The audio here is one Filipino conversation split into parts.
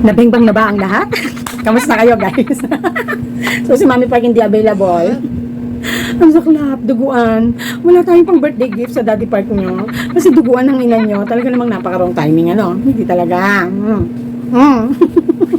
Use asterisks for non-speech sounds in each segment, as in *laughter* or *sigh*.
Nabingbang na ba ang lahat? *laughs* Kamusta kayo guys? *laughs* so si Mami Park hindi available. Ang saklap, duguan. Wala tayong pang birthday gift sa daddy park nyo. Kasi duguan ng ina nyo. Talaga namang napaka-wrong timing, ano? Hindi talaga. Mm. Mm.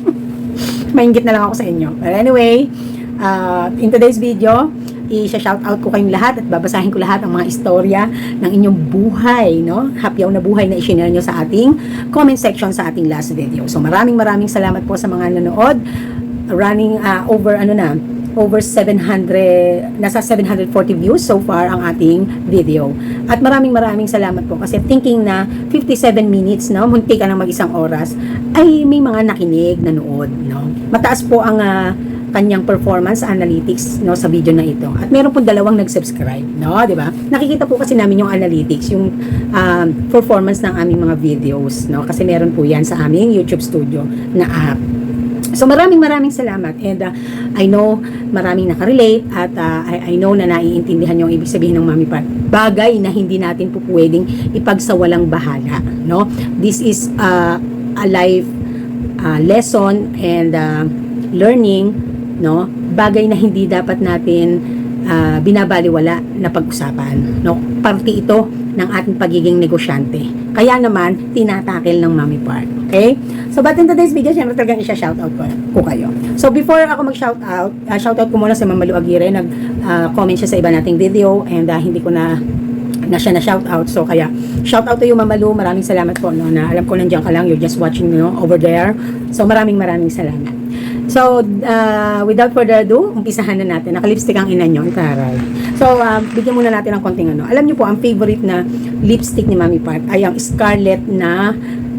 *laughs* Maingit na lang ako sa inyo. But anyway, uh, in today's video, i-shout out ko kayong lahat at babasahin ko lahat ang mga istorya ng inyong buhay, no? Hapyaw na buhay na i-share nyo sa ating comment section sa ating last video. So maraming maraming salamat po sa mga nanood. Running uh, over ano na, over 700, nasa 740 views so far ang ating video. At maraming maraming salamat po kasi thinking na 57 minutes, no, munti ka ng mag-isang oras, ay may mga nakinig, nanood, no. Mataas po ang ah, kanyang performance analytics no sa video na ito. At meron po dalawang nag-subscribe, no, 'di ba? Nakikita po kasi namin yung analytics, yung um, performance ng aming mga videos, no? Kasi meron po 'yan sa aming YouTube Studio na app. So maraming maraming salamat and uh, I know maraming nakarelate at uh, I, I know na naiintindihan yung ibig sabihin ng Mami Pat. Bagay na hindi natin po pwedeng ipagsawalang bahala, no? This is uh, a life uh, lesson and uh, learning, no? Bagay na hindi dapat natin uh, binabaliwala na pag-usapan, no? Parte ito ng ating pagiging negosyante. Kaya naman, tinatakil ng Mami Park. Okay? So, but in today's video, syempre talagang isa-shoutout ko, ko kayo. So, before ako mag-shoutout, uh, shoutout ko muna si Mama Lu Aguirre. Nag-comment siya sa iba nating video and uh, hindi ko na na siya na shoutout. So, kaya shoutout to you, Mama Lu. Maraming salamat po. No, na alam ko nandiyan ka lang. You're just watching no, over there. So, maraming maraming salamat. So, uh, without further ado, umpisahan na natin. Nakalipstick ang ina nyo, taray. So, uh, bigyan muna natin ng konting ano. Alam nyo po, ang favorite na lipstick ni Mami Pat ay ang Scarlett na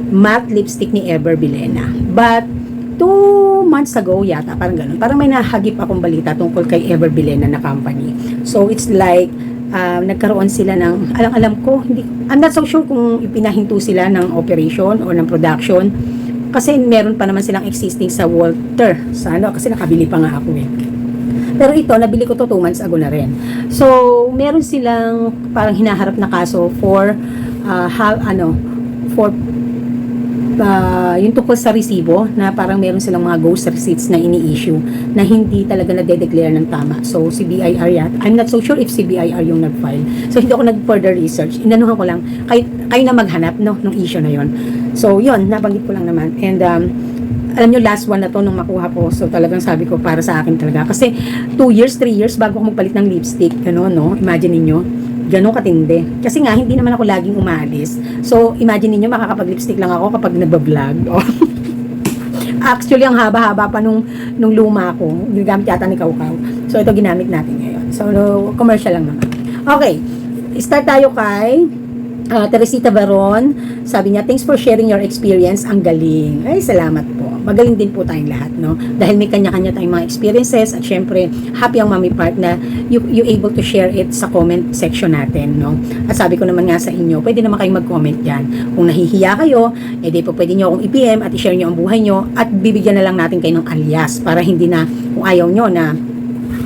matte lipstick ni Ever Bilena. But, two months ago yata, parang ganun. Parang may nahagip akong balita tungkol kay Ever Bilena na company. So, it's like, uh, nagkaroon sila ng, alam-alam ko, hindi, I'm not so sure kung ipinahinto sila ng operation or ng production kasi meron pa naman silang existing sa Walter. Sa ano kasi nakabili pa nga ako eh. Pero ito nabili ko to 2 months ago na rin. So meron silang parang hinaharap na kaso for uh, ha, ano for uh, yung tungkol sa resibo na parang meron silang mga ghost receipts na ini-issue na hindi talaga nade-declare ng tama. So, si BIR yan. I'm not so sure if si BIR yung nag-file. So, hindi ako nag-further research. Inanuhan ko lang, kayo, kayo na maghanap no, ng issue na yon So, yon nabanggit ko lang naman. And, um, alam nyo, last one na to nung makuha ko. So, talagang sabi ko, para sa akin talaga. Kasi, 2 years, 3 years bago ako magpalit ng lipstick. Ano, no? Imagine niyo ganun katindi. Kasi nga, hindi naman ako laging umalis. So, imagine niyo makakapag-lipstick lang ako kapag nagbablog. *laughs* Oh. Actually, ang haba-haba pa nung, nung luma ko. Ginagamit yata ni Kaukaw. So, ito ginamit natin ngayon. So, commercial lang naman. Okay. Start tayo kay uh, Teresita Baron. Sabi niya, thanks for sharing your experience. Ang galing. Ay, salamat po. Magaling din po tayong lahat, no? Dahil may kanya-kanya tayong mga experiences at syempre, happy ang Mami Part na you, you able to share it sa comment section natin, no? At sabi ko naman nga sa inyo, pwede naman kayong mag-comment dyan. Kung nahihiya kayo, edi po pwede nyo akong i-PM at i-share nyo ang buhay nyo at bibigyan na lang natin kayo ng alias para hindi na, kung ayaw nyo na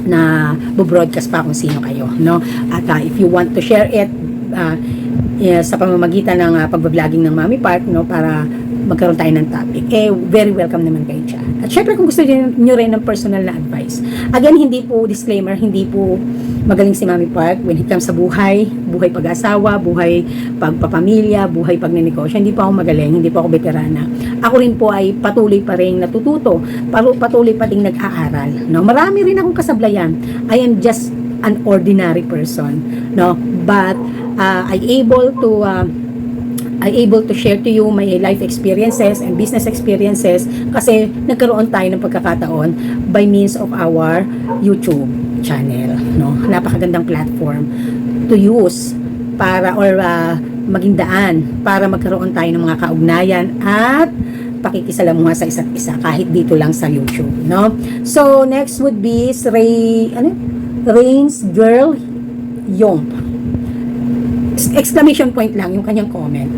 na broadcast pa kung sino kayo, no? At uh, if you want to share it, uh, yeah, sa pamamagitan ng uh, pagbabloging ng Mami Park, no, para magkaroon tayo ng topic, eh, very welcome naman kayo dyan. At syempre, kung gusto nyo rin ng personal na advice. Again, hindi po, disclaimer, hindi po magaling si Mami Park when it comes sa buhay, buhay pag-asawa, buhay pagpapamilya, buhay pagnenegosyo. Hindi po ako magaling, hindi po ako veterana. Ako rin po ay patuloy pa rin natututo, patuloy pa rin nag-aaral. No? Marami rin akong kasablayan. I am just an ordinary person. No? But, uh, I able to... Uh, I able to share to you my life experiences and business experiences kasi nagkaroon tayo ng pagkakataon by means of our YouTube channel no? Napakagandang platform to use para or uh, maging daan para magkaroon tayo ng mga kaugnayan at pakikisalamuha sa isa't isa kahit dito lang sa YouTube no? So next would be Ray ano? Rains Girl Yomp exclamation point lang yung kanyang comment.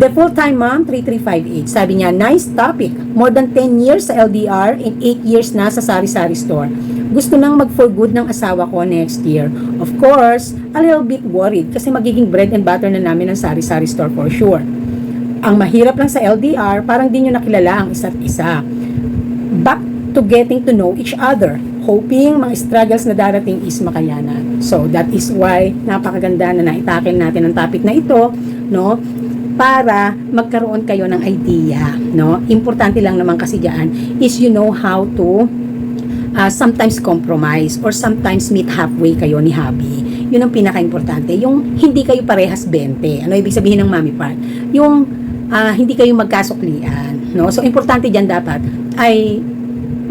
The full-time mom, 3358. Sabi niya, nice topic. More than 10 years sa LDR and 8 years na sa sari-sari store. Gusto nang mag-for good ng asawa ko next year. Of course, a little bit worried kasi magiging bread and butter na namin ang sari-sari store for sure. ang mahirap lang sa LDR, parang di nyo nakilala ang isa't isa. Back to getting to know each other. Hoping mga struggles na darating is makayanan. So, that is why napakaganda na naitakin natin ang topic na ito, no? Para magkaroon kayo ng idea, no? Importante lang naman kasi diyan is you know how to uh, sometimes compromise or sometimes meet halfway kayo ni hubby. Yun ang pinaka-importante. Yung hindi kayo parehas 20. Ano ibig sabihin ng mommy part? Yung ah, hindi kayo magkasuklian. No? So, importante dyan dapat ay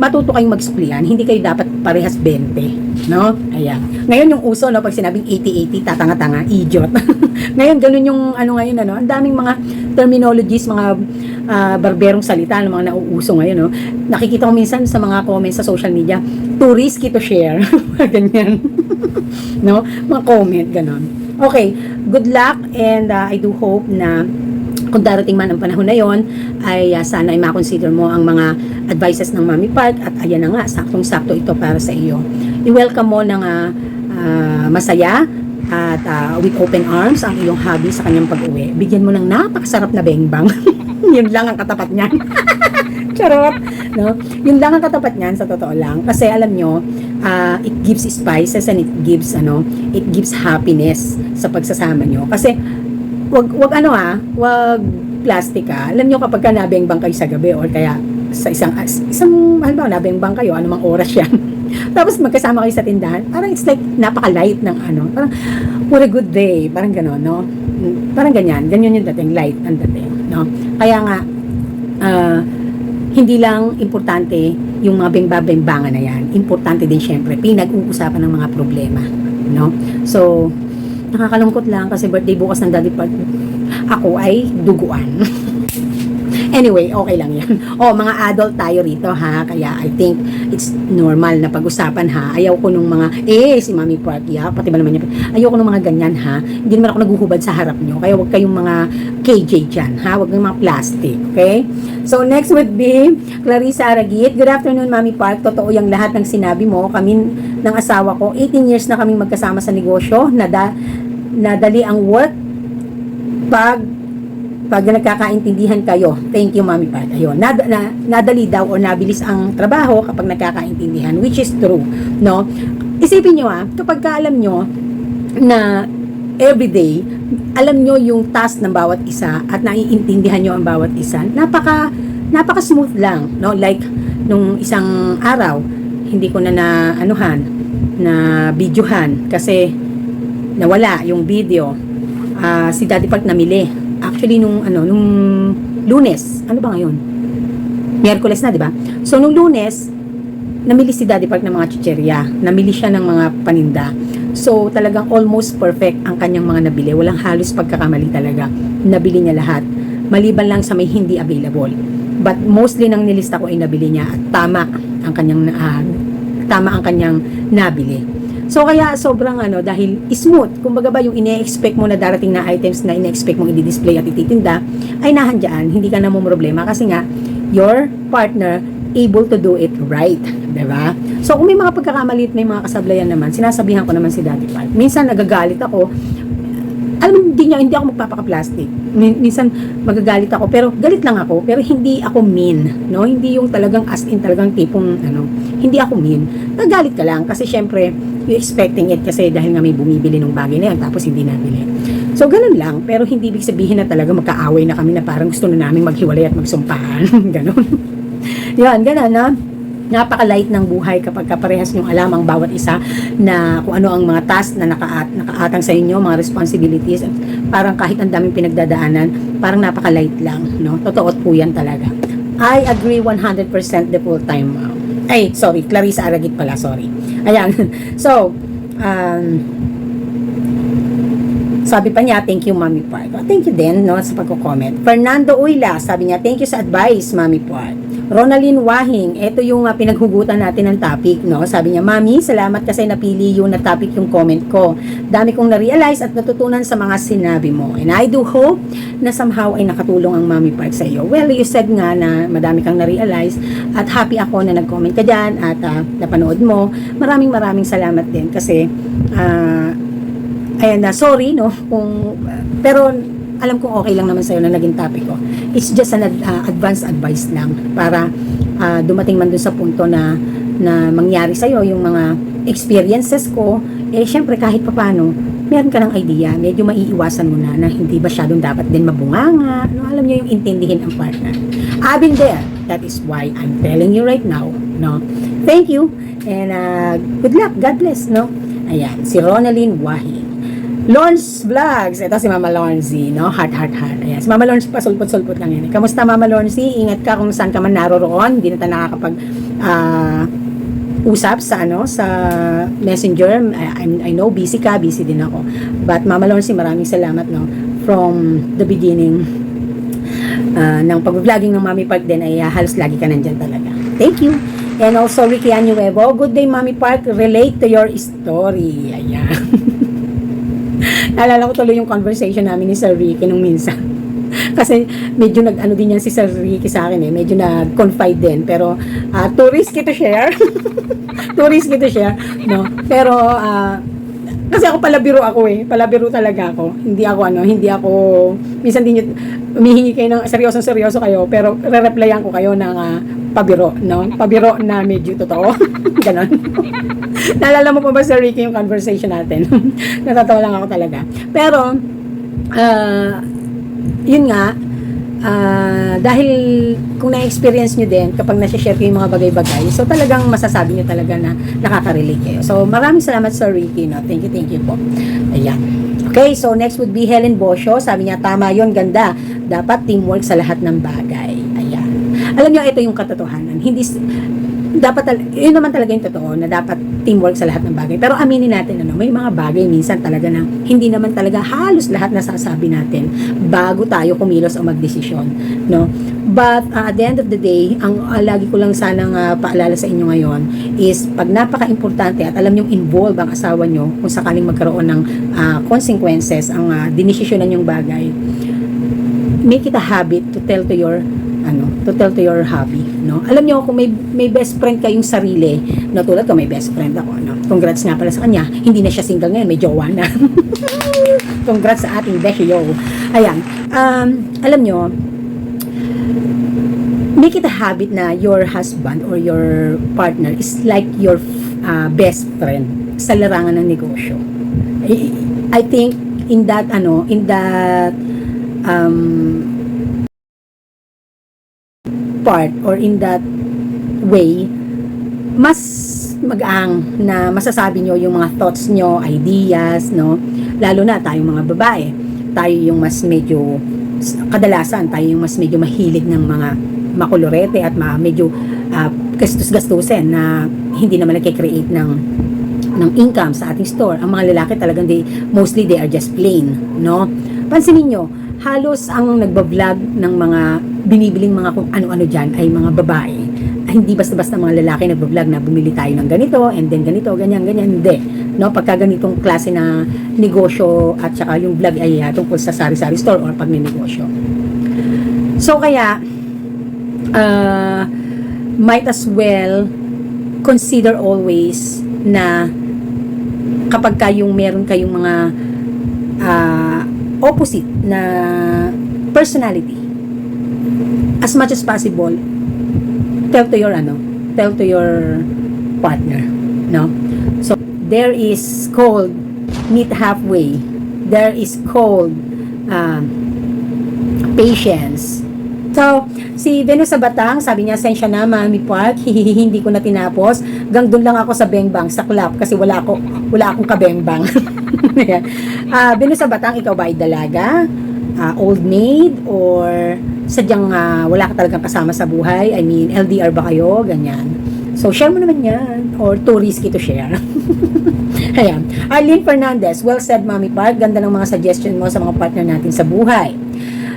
matuto kayong mag-suklian. Hindi kayo dapat parehas 20. No? Ayan. Ngayon yung uso, no, pag sinabing 80-80, tatanga-tanga, idiot. *laughs* ngayon, ganun yung, ano ngayon, ano, ang daming mga terminologies, mga ah, barberong salita, ng mga nauuso ngayon, no. Nakikita ko minsan sa mga comments sa social media, too risky to share. *laughs* Ganyan. *laughs* no? Mga comment, ganon. Okay, good luck and ah, I do hope na kung darating man ang panahon na yon ay ah, sana ay makonsider mo ang mga advices ng Mami Park at ayan na nga, saktong-sakto ito para sa iyo. I-welcome mo ng ah, ah, masaya at ah, with open arms ang iyong hobby sa kanyang pag-uwi. Bigyan mo ng napakasarap na bengbang. *laughs* Yun lang ang katapat niyan. *laughs* Charot. No? Yun lang ang katapat niyan sa totoo lang. Kasi alam nyo, ah, it gives spices and it gives ano, it gives happiness sa pagsasama nyo. Kasi wag wag ano ah, wag plastic ah. Alam nyo kapag ka nabengbang kayo sa gabi or kaya sa isang as- isang halimbawa nabengbang kayo, anumang oras yan. *laughs* Tapos magkasama kayo sa tindahan, parang it's like napaka-light ng ano, parang what a good day, parang gano'n, no? Parang ganyan, ganyan yung dating, light ang dating, no? Kaya nga, ah, hindi lang importante yung mga bengba-bengbangan na yan. Importante din syempre, pinag-uusapan ng mga problema, no? So, nakakalungkot lang kasi birthday bukas ng daddy part. Ako ay duguan. *laughs* Anyway, okay lang yan. *laughs* O, mga adult tayo rito ha. Kaya I think it's normal na pag-usapan ha. Ayaw ko nung mga, eh, si Mami Park, yeah, pati ba naman niya. Ayaw ko nung mga ganyan ha. Hindi naman ako naguhubad sa harap nyo. Kaya wag kayong mga KJ dyan ha. Wag kayong mga plastic. Okay? So, next would be Clarissa Aragit. Good afternoon, Mami Park. Totoo yung lahat ng sinabi mo. Kami ng asawa ko, 18 years na kaming magkasama sa negosyo. Nada, nadali ang work pag pag nagkakaintindihan kayo. Thank you, Mami Pat. Ayun, nad, na, nadali daw or nabilis ang trabaho kapag nagkakaintindihan, which is true, no? Isipin nyo ah, kapag ka alam nyo na everyday, alam nyo yung task ng bawat isa at naiintindihan nyo ang bawat isa, napaka, napaka smooth lang, no? Like, nung isang araw, hindi ko na na, anuhan, na videohan kasi nawala yung video. Ah, si Daddy Park namili. Actually, nung, ano, nung lunes, ano ba ngayon? Miyerkules na, di ba? So, nung lunes, namili si Daddy Park ng mga chicherya. Namili siya ng mga paninda. So, talagang almost perfect ang kanyang mga nabili. Walang halos pagkakamali talaga. Nabili niya lahat. Maliban lang sa may hindi available. But mostly nang nilista ko ay nabili niya at tama ang kanyang ah, tama ang kanyang nabili. So kaya sobrang ano dahil smooth, kumbaga ba yung ine-expect mo na darating na items na ine-expect mong i-display at ititinda ay nahandyan, hindi ka na mo problema kasi nga your partner able to do it right, 'di ba? So kung may mga pagkakamali at may mga kasablayan naman, sinasabihan ko naman si Daddy Pat. Minsan nagagalit ako, alam mo, hindi niya, hindi ako magpapaka-plastic. Min- Minsan, magagalit ako, pero galit lang ako, pero hindi ako mean, no? Hindi yung talagang as in, talagang tipong, ano, hindi ako mean. Nagalit ka lang, kasi syempre, you expecting it kasi dahil nga may bumibili ng bagay na yan, tapos hindi nabili. So, ganun lang, pero hindi ibig sabihin na talaga magkaaway na kami na parang gusto na namin maghiwalay at magsumpahan. *laughs* ganun. Yan, ganun, no? Napaka-light ng buhay kapag kaparehas niyong alam ang bawat isa na kung ano ang mga task na nakaat, nakaatang sa inyo, mga responsibilities. At parang kahit ang daming pinagdadaanan, parang napaka-light lang. No? Totoo po yan talaga. I agree 100% the full time. Ay, sorry, Clarissa Aragit pala, sorry. Ayan. *laughs* So, um, sabi pa niya, thank you, Mami Part. Oh, thank you din, no, sa pagko-comment. Fernando Uyla, sabi niya, thank you sa advice, Mami Part. Ronaldine Wahing, ito yung uh, pinaghugutan natin ng topic, no? Sabi niya, Mami, salamat kasi napili yung na topic yung comment ko. Dami kong na-realize at natutunan sa mga sinabi mo. And I do hope na somehow ay nakatulong ang Mami Part sa iyo. Well, you said nga na madami kang na-realize at happy ako na nag-comment ka dyan at uh, napanood mo. Maraming maraming salamat din kasi uh, ayan na, sorry, no, kung, pero alam kong okay lang naman sa'yo na naging topic ko. It's just an uh, advanced advice lang para uh, dumating man dun sa punto na na mangyari sa'yo yung mga experiences ko, eh syempre kahit papano, meron ka ng idea, medyo maiiwasan mo na na hindi ba syadong dapat din mabunganga, no? alam niyo yung intindihin ang partner. I've been there. That is why I'm telling you right now, no? Thank you and uh, good luck. God bless, no? Ayan, si Ronaldine Wahi. Lawrence Vlogs. Ito si Mama Lawrence, no? Heart, heart, heart. Ayan. Si Mama Lawrence pa, sulpot-sulpot lang yan. Kamusta Mama Lawrence? Ingat ka kung saan ka man naroroon. Hindi na tayo nakakapag ah, usap sa ano sa messenger I, I'm- I know busy ka busy din ako but Mama Lawrence maraming salamat no from the beginning ah, ng pag-vlogging ng Mami Park din ay ah, halos lagi ka nandyan talaga thank you and also Ricky Anuevo good day Mami Park relate to your story ayan *laughs* *laughs* Naalala ko tuloy yung conversation namin ni Sir Ricky nung minsan. *laughs* Kasi medyo nag-ano din yan si Sir Ricky sa akin eh. Medyo nag-confide din. Pero uh, too risky to share. *laughs* too risky to share. No? Pero ah, kasi ako palabiro ako eh. Palabiro talaga ako. Hindi ako ano, hindi ako, minsan din umihingi kayo ng seryosong seryoso kayo, pero re-replyan ko kayo ng ah, pabiro, no? Pabiro na medyo totoo. *laughs* Ganon. *laughs* Naalala mo pa ba, Sir Ricky, yung conversation natin? *laughs* Natatawa lang ako talaga. Pero, ah, yun nga, ah, dahil kung na-experience nyo din, kapag nasi-share ko yung mga bagay-bagay, so talagang masasabi nyo talaga na nakaka-relate kayo. So, maraming salamat, Sir Ricky. No? Thank you, thank you po. Ayan. Okay, so next would be Helen Bosio. Sabi niya, tama yon ganda. Dapat teamwork sa lahat ng bagay. Ayan. Alam niyo, ito yung katotohanan. Hindi, dapat, yun naman talaga yung totoo, na dapat teamwork sa lahat ng bagay. Pero aminin natin, ano, may mga bagay minsan talaga na hindi naman talaga halos lahat nasasabi natin bago tayo kumilos o magdesisyon. No? But uh, at the end of the day, ang uh, lagi ko lang sanang uh, paalala sa inyo ngayon is pag napaka-importante at alam niyong involve ang asawa niyo kung sakaling magkaroon ng uh, consequences ang uh, dinesisyonan yung bagay, make it a habit to tell to your ano, to tell to your hubby, no? Alam niyo kung may may best friend kayong sarili, no, tulad ko may best friend ako, no. Congrats nga pala sa kanya. Hindi na siya single ngayon, may jowa na. *laughs* Congrats sa ating Beshio. Ayan. Um, alam niyo, make it a habit na your husband or your partner is like your uh, best friend sa larangan ng negosyo. I, I think in that ano, in that um, part or in that way, mas magaang na masasabi nyo yung mga thoughts nyo, ideas, no? Lalo na tayong mga babae. Tayo yung mas medyo, kadalasan, tayo yung mas medyo mahilig ng mga makulorete at ma, medyo ah, gastos-gastusin na hindi naman nagkikreate ng ng income sa ating store. Ang mga lalaki talagang they, mostly they are just plain, no? Pansinin nyo, halos ang nagbablog ng mga binibiling mga kung ano-ano dyan ay mga babae. Ay, hindi basta-basta mga lalaki nagbablog na bumili tayo ng ganito and then ganito, ganyan, ganyan. Hindi. No? Pagka ganitong klase na negosyo at saka yung vlog ay uh, tungkol sa sari-sari store or pagninegosyo. So kaya, uh, might as well consider always na kapag kayong meron kayong mga ah, opposite na personality. As much as possible tell to your ano tell to your partner no? So there is called meet halfway. There is called ah, patience. So, si Venus sa Batang, sabi niya, sensya na, Mami Park, *laughs* hindi ko na tinapos. Gang doon lang ako sa bengbang, sa club, kasi wala, ako, wala akong kabengbang. *laughs* *laughs* Ayan. Ah, Venus sa Batang, ikaw ba ay dalaga? Ah, old maid? Or sadyang ah, wala ka talagang kasama sa buhay? I mean, LDR ba kayo? Ganyan. So, share mo naman yan. Or too risky to share. *laughs* Ayan. Arlene Fernandez, well said, Mami Park. Ganda ng mga suggestion mo sa mga partner natin sa buhay.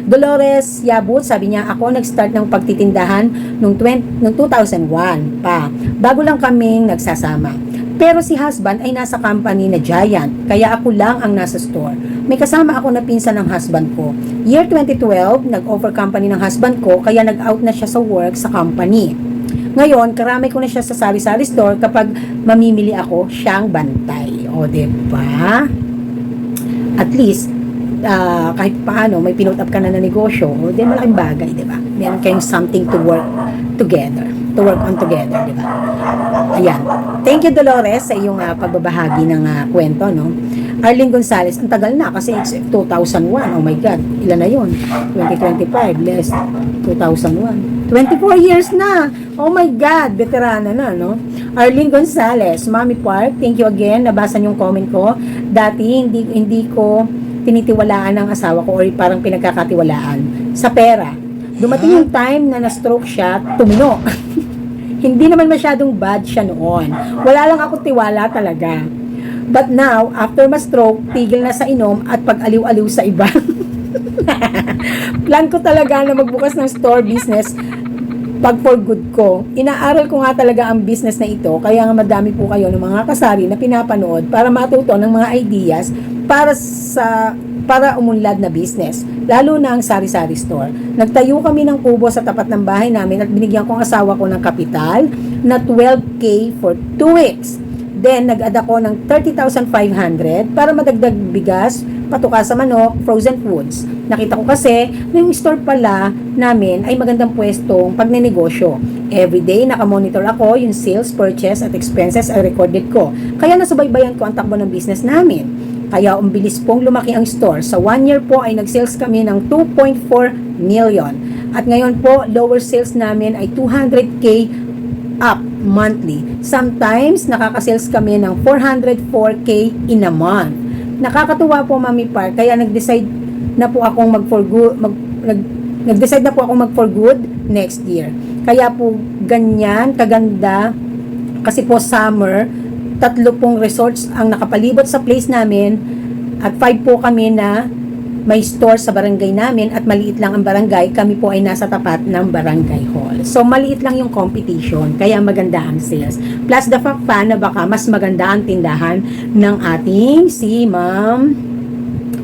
Dolores Yabut, sabi niya, ako nag-start ng pagtitindahan nung, 20, nung 2001 pa. Bago lang kaming nagsasama. Pero si husband ay nasa company na Giant, kaya ako lang ang nasa store. May kasama ako na pinsan ng husband ko. Year 2012, nag-offer company ng husband ko, kaya nag-out na siya sa work sa company. Ngayon, karamay ko na siya sa sari-sari store kapag mamimili ako, siyang bantay. O, ba? At least, ah, kahit paano may pinut up ka na na negosyo, then malaking bagay, di ba? Meron kayong something to work together, to work on together, di ba? Ayan. Thank you, Dolores, sa iyong ah, pagbabahagi ng ah, kwento, no? Arlene Gonzalez, ang tagal na kasi it's 2001. Oh my God, ilan na yun? 2025, less 2001. 24 years na! Oh my God, veterana na, no? Arlene Gonzalez, Mami Park, thank you again. Nabasa yung comment ko. Dati, hindi, hindi ko tinitiwalaan ang asawa ko or parang pinagkakatiwalaan sa pera. Dumating yung time na na-stroke siya, tumino. *laughs* hindi naman masyadong bad siya noon. Wala lang ako tiwala talaga. But now, after ma-stroke, tigil na sa inom at pag-aliw-aliw sa iba. *laughs* Plan ko talaga na magbukas ng store business pag for good ko. Inaaral ko nga talaga ang business na ito, kaya nga madami po kayo ng mga kasari na pinapanood para matuto ng mga ideas para sa para umunlad na business, lalo na ang sari-sari store. Nagtayo kami ng kubo sa tapat ng bahay namin at binigyan ko ang asawa ko ng kapital na 12K for 2 weeks. Then, nag-add ako ng 30,500 para madagdag bigas, patuka sa manok, frozen foods. Nakita ko kasi na yung store pala namin ay magandang pwestong pagnenegosyo. Everyday, nakamonitor ako yung sales, purchase at expenses ay recorded ko. Kaya nasubaybayan ko ang takbo ng business namin. Kaya umbilis pong lumaki ang store. Sa one year po ay nag-sales kami ng 2.4 million. At ngayon po, lower sales namin ay 200k up monthly. Sometimes, nakaka-sales kami ng 404k in a month. Nakakatuwa po, Mami Park. Kaya nag-decide na po akong mag for good, mag, nag, nag-decide na po akong mag for good next year. Kaya po, ganyan, kaganda, kasi po summer, tatlo pong resorts ang nakapalibot sa place namin at five po kami na may store sa barangay namin at maliit lang ang barangay, kami po ay nasa tapat ng barangay hall. So, maliit lang yung competition, kaya maganda ang sales. Plus the fact pa na baka mas maganda ang tindahan ng ating si Ma'am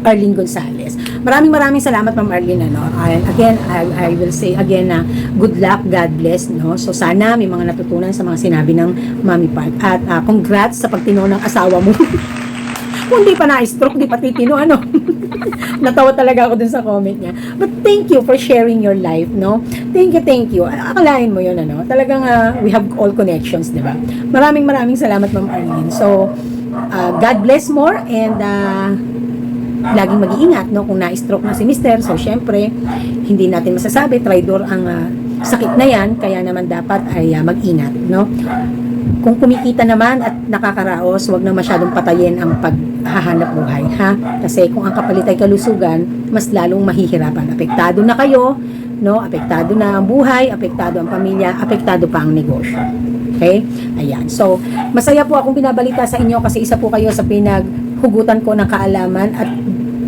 Arlene Gonzalez. Maraming maraming salamat Ma'am Arlene ano. Again, I, I will say again na good luck, God bless no. So sana may mga natutunan sa mga sinabi ng Mami Park at ah, congrats sa pagtino ng asawa mo. *laughs* Kung di pa na-stroke, di pa titino, ano. *laughs* Natawa talaga ako dun sa comment niya. But thank you for sharing your life, no? Thank you, thank you. Akalain mo yun, ano? Talagang ah, we have all connections, di ba? Maraming maraming salamat, Ma'am Arlene. So, ah, God bless more and ah, laging mag-iingat no kung na-stroke na si mister so syempre hindi natin masasabi traidor ang ah, sakit na yan kaya naman dapat ay ah, mag-ingat no kung kumikita naman at nakakaraos wag na masyadong patayin ang paghahanap buhay ha kasi kung ang kapalit ay kalusugan mas lalong mahihirapan apektado na kayo no apektado na ang buhay apektado ang pamilya apektado pa ang negosyo Okay? Ayan. So, masaya po akong binabalita sa inyo kasi isa po kayo sa pinaghugutan ko ng kaalaman at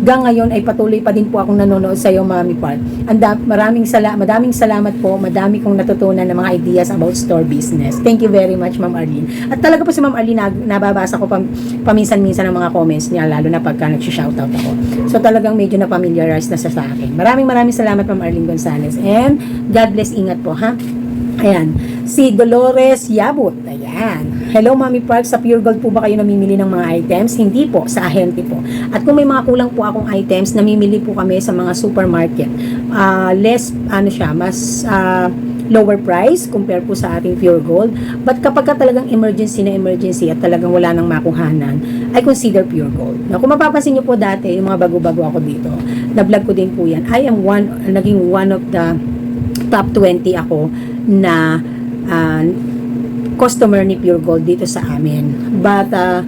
hanggang ngayon ay patuloy pa din po akong nanonood sa iyo, Mami Park. Anda, maraming sala madaming salamat po. Madami kong natutunan ng mga ideas about store business. Thank you very much, Ma'am Arlene. At talaga po si Ma'am Arlene, nababasa ko pam, paminsan-minsan ng mga comments niya, lalo na pagka nag-shoutout ako. So talagang medyo na-familiarize na siya sa akin. Maraming maraming salamat, Ma'am Arlene Gonzalez. And God bless, ingat po, ha? Ayan. Si Dolores Yabut. Ayan. Hello, Mami Park. Sa Pure Gold po ba kayo namimili ng mga items? Hindi po. Sa ahente po. At kung may mga kulang po akong items, namimili po kami sa mga supermarket. Ah, less, ano siya, mas ah, lower price compare po sa ating Pure Gold. But kapag ka talagang emergency na emergency at talagang wala nang makuhanan, I consider Pure Gold. Now, kung mapapansin nyo po dati, yung mga bago-bago ako dito, na-vlog ko din po yan. I am one, naging one of the top 20 ako na ah, customer ni Pure Gold dito sa amin. But ah,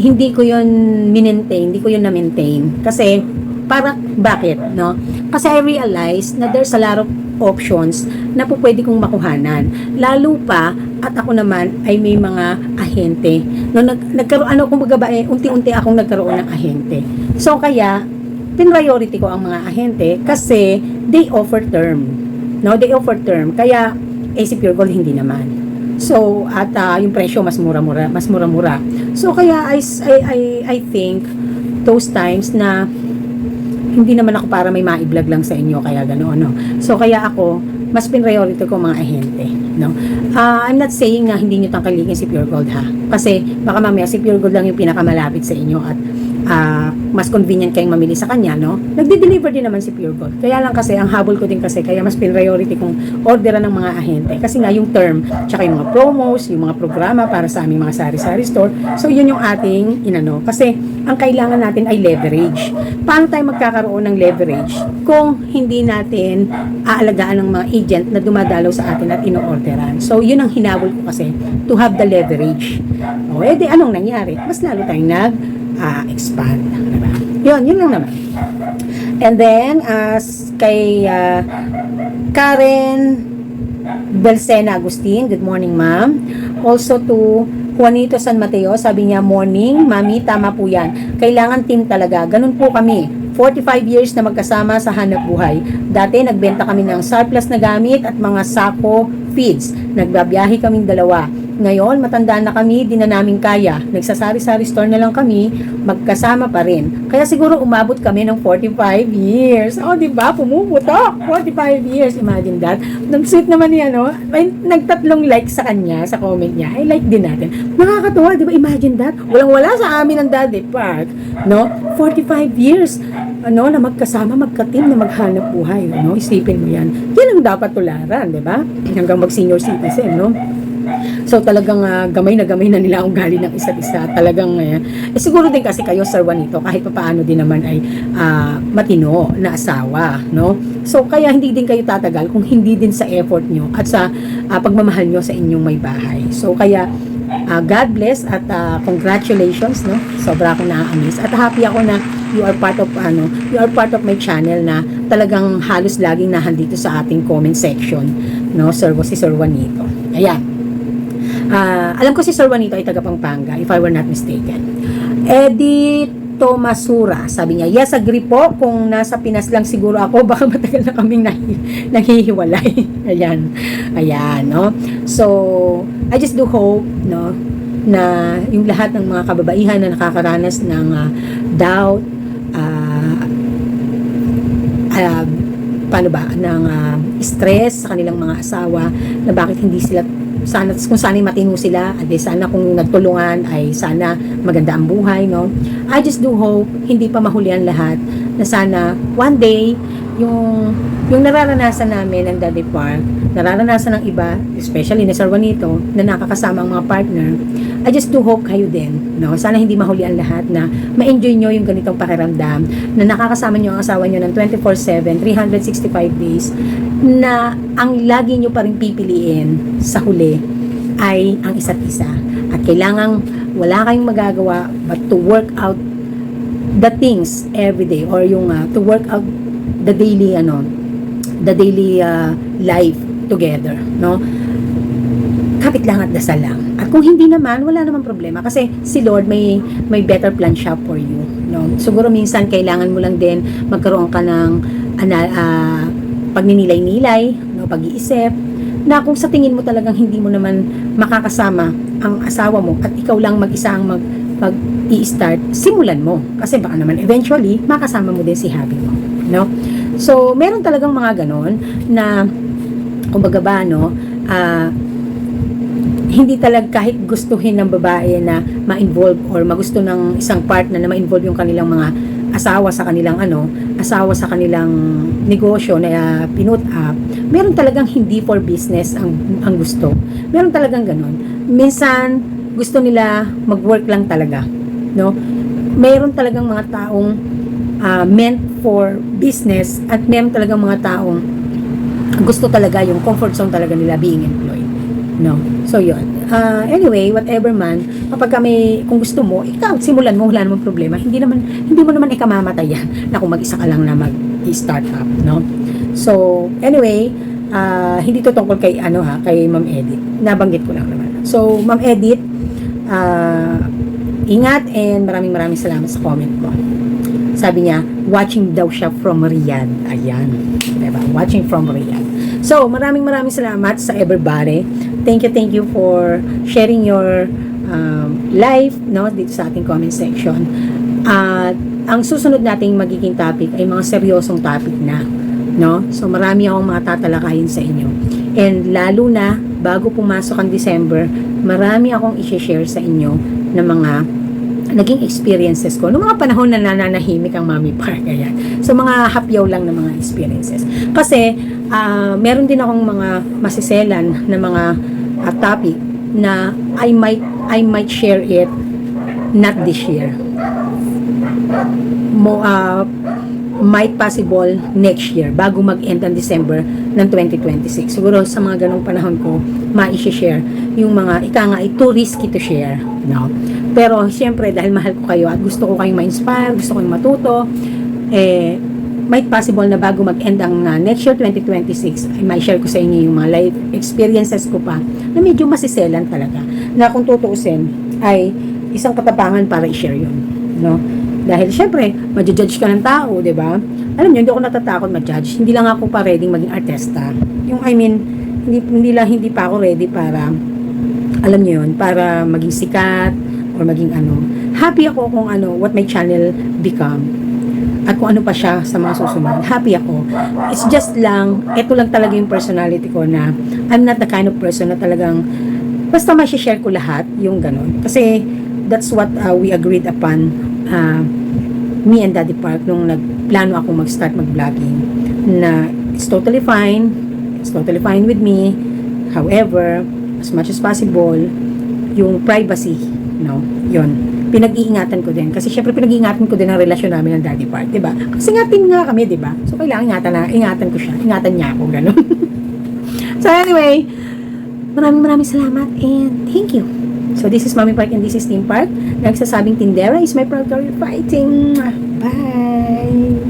hindi ko yun minentain, hindi ko yun na-maintain. Kasi, para, bakit, no? Kasi I realize na there's a lot of options na po pwede kong makuhanan. Lalo pa, at ako naman ay may mga ahente. No, nag, nagkaroon, ano, kumbaga ba, eh, unti-unti akong nagkaroon ng ahente. So, kaya, pinriority ko ang mga ahente kasi they offer term. No, they offer term. Kaya, eh, si Pure Gold hindi naman. So, at ah, yung presyo mas mura-mura, mas mura-mura. So, kaya I, I, I, I think those times na hindi naman ako para may ma-vlog lang sa inyo, kaya gano'n, no? So, kaya ako, mas priority ko mga ahente, no? Ah, I'm not saying na hindi nyo tangkalikin si Pure Gold, ha? Kasi, baka mamaya si Pure Gold lang yung pinakamalapit sa inyo at ah, mas convenient kayong mamili sa kanya, no? Nagde-deliver din naman si Pure Gold. Kaya lang kasi, ang habol ko din kasi, kaya mas priority kong orderan ng mga ahente. Kasi nga yung term, tsaka yung mga promos, yung mga programa para sa aming mga sari-sari store. So, yun yung ating inano. Kasi, ang kailangan natin ay leverage. Paano tayo magkakaroon ng leverage kung hindi natin aalagaan ng mga agent na dumadalaw sa atin at ino-orderan? So, yun ang hinabol ko kasi, to have the leverage. O, edi anong nangyari? Mas lalo tayong nag ah, expand. Diba? Yun, yun lang naman. And then, as kay ah, Karen Belcena Agustin, good morning ma'am. Also to Juanito San Mateo, sabi niya, morning, mami, tama po yan. Kailangan team talaga. Ganun po kami. 45 years na magkasama sa hanap buhay. Dati nagbenta kami ng surplus na gamit at mga sako feeds. Nagbabiyahe kaming dalawa. Ngayon, matanda na kami, di na namin kaya. Nagsasari-sari store na lang kami, magkasama pa rin. Kaya siguro umabot kami ng 45 years. Oh, di ba? Pumuputok. 45 years. Imagine that. Nag-sweet naman niya, no? May nagtatlong like sa kanya, sa comment niya. I like din natin. Nakakatuwa, di ba? Imagine that. Walang-wala sa amin ang daddy park. No? 45 years ano, na magkasama, magka-team na maghanap buhay. No? Isipin mo yan. Yan ang dapat tularan, di ba? Hanggang mag-senior citizen, no? So talagang ah, gamay na gamay na nila ang ugali ng isa't isa. Talagang eh, eh, siguro din kasi kayo Sir Juanito kahit pa paano din naman ay ah, matino na asawa, no? So kaya hindi din kayo tatagal kung hindi din sa effort nyo at sa ah, pagmamahal nyo sa inyong may bahay. So kaya ah, God bless at ah, congratulations, no? Sobra akong na-amaze at happy ako na you are part of ano, you are part of my channel na talagang halos laging nahandito sa ating comment section, no? Sir si Sir Juanito. Ayan. Ah, alam ko si Sir Juanito ay taga Pampanga, if I were not mistaken. Eddie Tomasura, sabi niya, yes, agree po. Kung nasa Pinas lang siguro ako, *laughs* baka matagal na kaming nahi, nahihiwalay. *laughs* ayan, ayan, no? So, I just do hope, no, na yung lahat ng mga kababaihan na nakakaranas ng ah, doubt, ah, ah, paano ba, ng ah, stress sa kanilang mga asawa, na bakit hindi sila sana kung sana matino sila at sana kung nagtulungan ay sana maganda ang buhay no? I just do hope hindi pa mahuli ang lahat na sana one day yung yung nararanasan namin ng Daddy Park nararanasan ng iba especially ni Sir Juanito na nakakasama ang mga partner I just do hope kayo din no sana hindi mahuli ang lahat na ma-enjoy nyo yung ganitong pakiramdam na nakakasama nyo ang asawa nyo ng 24/7 365 days na ang lagi nyo pa rin pipiliin sa huli ay ang isa't isa. At kailangang wala kayong magagawa but to work out the things every day or yung uh, to work out the daily ano the daily uh, life together no? Kapit lang at dasal lang. At kung hindi naman wala namang problema. Kasi si Lord may may better plan siya for you no? Siguro minsan kailangan mo lang din magkaroon ka ng ana, ah, pagninilay-nilay, no, pag-iisip, na kung sa tingin mo talagang hindi mo naman makakasama ang asawa mo at ikaw lang mag-isa ang mag, mag i-start, simulan mo. Kasi baka naman eventually, makasama mo din si hubby mo. No? So, meron talagang mga ganon na, kumbaga ba, no, ah, hindi talaga kahit gustuhin ng babae na ma-involve or magusto ng isang partner na ma-involve yung kanilang mga asawa sa kanilang ano, asawa sa kanilang negosyo na uh, pinut up, meron talagang hindi for business ang ang gusto. Meron talagang ganun. Minsan gusto nila mag-work lang talaga, no? Meron talagang mga taong ah, meant for business at meron talagang mga taong gusto talaga yung comfort zone talaga nila being employed. No? So, yun. Uh, anyway, whatever man, kapag kami, kung gusto mo, ikaw, simulan mo, wala namang problema. Hindi naman, hindi mo naman ikamamatay *laughs* na kung mag-isa ka lang na mag-start up, no? So, anyway, uh, hindi to tungkol kay, ano ha, kay Ma'am Edith. Nabanggit ko lang naman. So, Ma'am Edith, uh, ingat and maraming maraming salamat sa comment mo. Sabi niya, watching daw siya from Riyadh. Ayan. Diba? Watching from Riyadh. So, maraming maraming salamat sa everybody. Thank you, thank you for sharing your um, life no, dito sa ating comment section. At ang susunod nating magiging topic ay mga seryosong topic na. No? So, marami akong mga tatalakayin sa inyo. And lalo na, bago pumasok ang December, marami akong i-share sa inyo ng mga naging experiences ko noong mga panahon na nananahimik ang Mami Park. Ayan. So, mga hapyaw lang na mga experiences. Kasi, ah, meron din akong mga masiselan na mga ah, topic na I might I might share it not this year. Mo, ah, might possible next year bago mag-end ang December ng 2026. Siguro sa mga ganong panahon ko, ma-share yung mga, ika nga, too risky to share. No? Pero, siyempre, dahil mahal ko kayo at gusto ko kayong ma-inspire, gusto ko kayong matuto, eh, might possible na bago mag-end ang uh, next year 2026 ay may share ko sa inyo yung mga life experiences ko pa na medyo masiselan talaga na kung tutuusin ay isang katapangan para i-share yun no dahil syempre ma-judge ka ng tao di ba alam niyo hindi ako natatakot ma-judge hindi lang ako pa ready maging artista yung I mean hindi, hindi lang hindi pa ako ready para alam niyo yun para maging sikat or maging ano happy ako kung ano what my channel become at kung ano pa siya sa mga susunod. Happy ako. It's just lang, ito lang talaga yung personality ko na I'm not the kind of person na talagang basta ma-share ko lahat, yung ganun. Kasi that's what uh, we agreed upon uh, me and Daddy Park nung nagplano ako mag-start mag-vlogging na it's totally fine it's totally fine with me however as much as possible yung privacy no yon pinag-iingatan ko din kasi syempre pinag-iingatan ko din ang relasyon namin ng Daddy Park, 'di ba? Kasi nga team nga kami, 'di ba? So kailangan ingatan na, ingatan ko siya, ingatan niya ako ganun. *laughs* so anyway, maraming maraming salamat and thank you. So this is Mommy Park and this is Team Park. Nagsasabing tindera is my proud fighting. Bye!